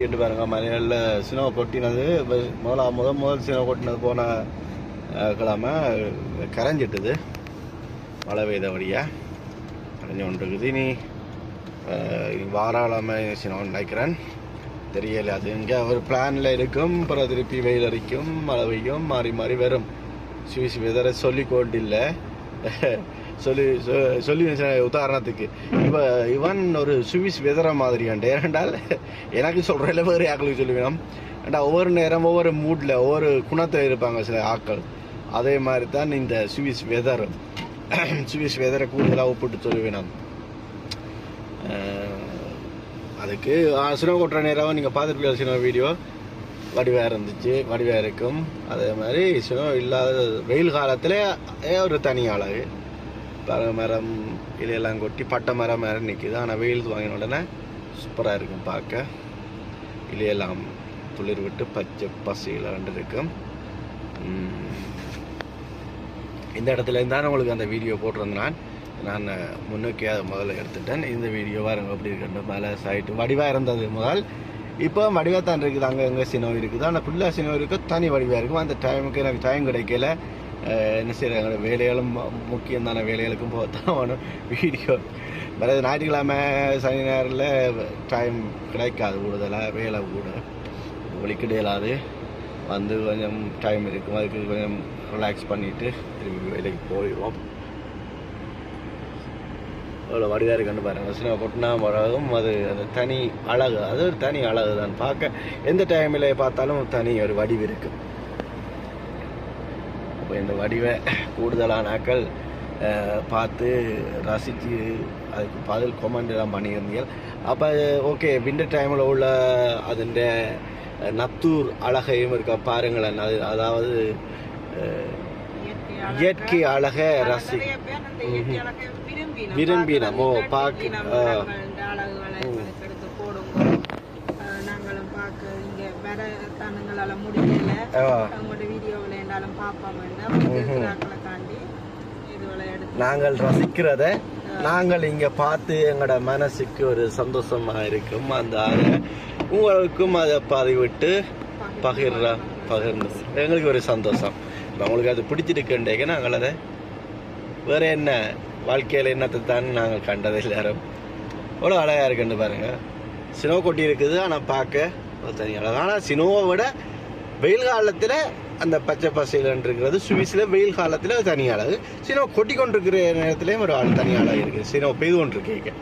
கேட்டு பாருங்க மலையாளில் சினிமா கொட்டினது வ- முதலா முதல் முதல் சினிமா கொட்டினது போன கிழமை கரைஞ்சிட்டுது மழை பெய்த வழியாக கரைஞ்சு கொண்டு இருக்குது இனி அஹ், சினிமா வாராளமை சினோ நினைக்கிறேன். தெரியல அது இங்கே ஒரு பிளானில் இருக்கும். அப்புறம் திருப்பி வெயில் அடிக்கும் மழை பெய்யும் மாறி மாறி வரும். சிவி சிவி எதரை சொல்லி கொண்டில்லை சொல்லி சொ- சொல்லி வச்சேன் உதாரணத்துக்கு. இப்போ இவன் ஒரு சுவிஸ் வெதர மாதிரியாண்டு ஏனென்றால் எனக்கு சொல்கிறதில்ல வேறு ஆக்களுக்கு சொல்லுவேன் ஏன்டா ஒவ்வொரு நேரம் ஒவ்வொரு மூடில் ஒவ்வொரு குணத்தில் இருப்பாங்க சில ஆக்கள் அதே மாதிரி தான் இந்த சுவிஸ் வெதர் சுவிஸ் வெதரை கூடுதலாக ஒப்பிட்டு சொல்லுவேன் அதுக்கு சினிமா கொட்டுற நேரம் நீங்கள் பார்த்துருக்கீங்க சினிமா வீடியோ. வடிவாக இருந்துச்சு வடிவாக இருக்கும். அதே மாதிரி சினிமா இல்லாத வெயில் காலத்தில் ஒரு தனி அழகு மரம் இலையெல்லாம் கொட்டி பட்டை மரம் மரம் நிற்கிது ஆனால் வெயில் வாங்கின உடனே சூப்பராக இருக்கும் பார்க்க. இலையெல்லாம் துளிர் விட்டு பச்சை பசியில் இருக்கும் இந்த இடத்துல இருந்தாலும் உங்களுக்கு அந்த வீடியோ போட்டிருந்தான் நான். முன்னுக்கே முதல்ல எடுத்துட்டேன். இந்த வீடியோ பாருங்க எப்படி இருக்குன்ற மேலே சைட்டு வடிவாக இருந்தது முதல். இப்போ வடிவாக தான் இருக்குது. அங்கே எங்கே சினோ இருக்குது. ஆனால் ஃபுல்லாக சினோ இருக்கு தனி வடிவாக இருக்கும். அந்த டைமுக்கு எனக்கு டைம் கிடைக்கல. என்ன செய்கிறாங்க வேலைகளும் முக்கியம் தானே வேலைகளுக்கும் போகத்தான் வேணும் வீடியோ வேறு ஞாயிற்றுக்கிழமை சனி நேரில் டைம் கிடைக்காது கூடுதலாக வேலை கூட ஒழிக்கிடையிலாது வந்து கொஞ்சம் டைம் இருக்கும் அதுக்கு கொஞ்சம் ரிலாக்ஸ் பண்ணிவிட்டு திரும்பி வேலைக்கு போயிடுவோம் அவ்வளோ வடிவாக இருக்குன்னு பாருங்கள் சினிமா கொட்டினா மரகும் அது அந்த தனி அழகு அது ஒரு தனி அழகு தான் பார்க்க எந்த டைமில் பார்த்தாலும் தனி ஒரு வடிவு இருக்குது அப்போ இந்த வடிவை கூடுதலான ஆக்கள் அஹ், பார்த்து ரசித்து அதுக்கு பதில் கொமெண்ட் எல்லாம் பண்ணியிருந்தீங்க அப்போ ஓகே விண்டர் டைமில் உள்ள அதுண்ட நத்தூர் அழகையும் இருக்க பாருங்களேன். அது அதாவது இயற்கை அழகை ரசி விரும்பினோம். ஓ, இங்க தனங்களால முடியல. அவங்களோட வீடியோ விளையாண்டாலும் எடுத்து நாங்கள் ரசிக்கிறத நாங்கள் இங்க பார்த்து எங்களோட மனசுக்கு ஒரு சந்தோஷமா இருக்கும். அந்த உங்களுக்கும் அதை பதிவிட்டு பகிர்ற பகிர்ந்து எங்களுக்கு ஒரு சந்தோஷம். உங்களுக்கு அது பிடிச்சிருக்குன்றேங்க. நாங்கள் அதை வேற என்ன? வாழ்க்கையில் என்னத்தை தான் நாங்கள் கண்டது எல்லாரும்? எவ்வளோ அழகாக இருக்குன்னு பாருங்க. சினோ கொட்டி இருக்குது ஆனால் பார்க்க தனி அழகு ஆனால் சினோவை விட வெயில் காலத்தில் அந்த பச்சை பசையில் சுவிஸில் வெயில் காலத்தில் ஒரு தனி அழகு. சினோ கொட்டி கொண்டிருக்கிற நேரத்துலேயும் ஒரு ஆள் தனி அழகு இருக்குது சினோ பெய்து கொண்டிருக்கீங்க